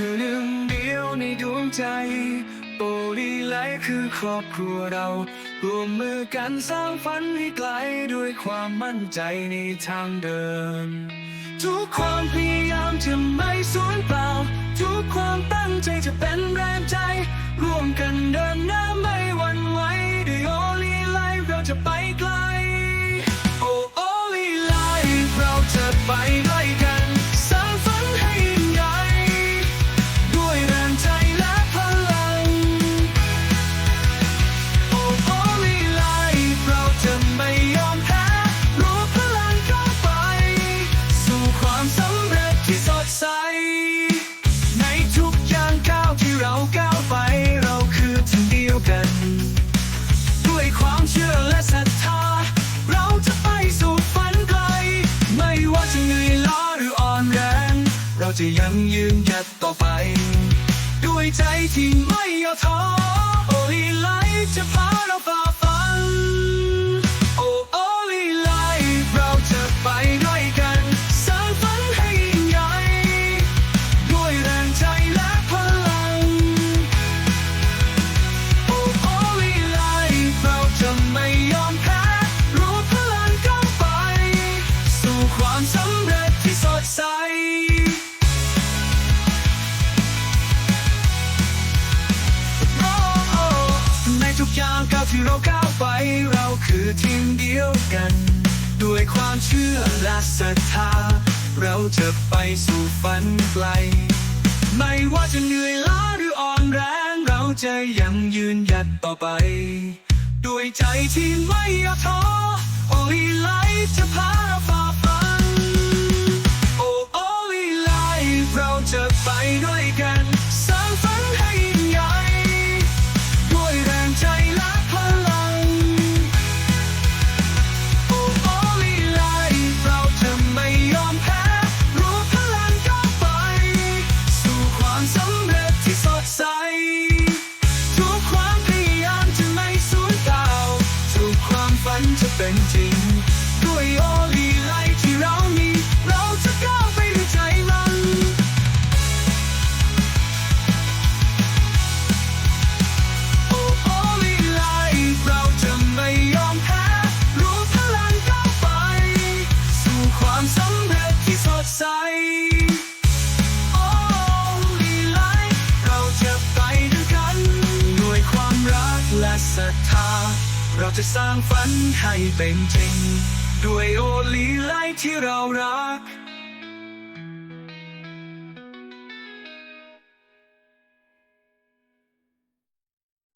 คือหนึ่งเดียวในดวงใจโอลีไลคือครอบครัวเรารวมมือกันสร้างฝันให้ไกลด้วยความมั่นใจในทางเดิน ทุกความพยายามจะไม่สูญเปล่า ทุกความตั้งใจจะเป็นแรงใจ ร่วมกันเดินหน้า ใจที่ไม่ย่อท้อโอลีไลจะพา ที่เราก้าวไปเราคือทีมเดียวกัน ด้วยความเชื่อและศรัทธา เราจะไปสู่ฝันไกล ไม่ว่าจะเหนื่อยล้าหรืออ่อนแรงเราจะยังยืนหยัดต่อไป ด้วยใจที่ไม่ย่อท้อโอลีไลจะพาเราฝ่าฟันโอ้โอลีไลเราจะไปด้วยกัน จริง ด้วยโอลีไลที่เรามี เราจะก้าวไปด้วยใจมัน โอ้โอลีไลเราจะไม่ยอมแพ้รู้พลังก้าวไป สู่ความสำเร็จที่สดใสโอ้ลีไลเราจะไปด้วยกันด้วยความรักและศรัทธา เราจะสร้างฝันให้เป็นจริง ด้วยโอลีไลที่เรารัก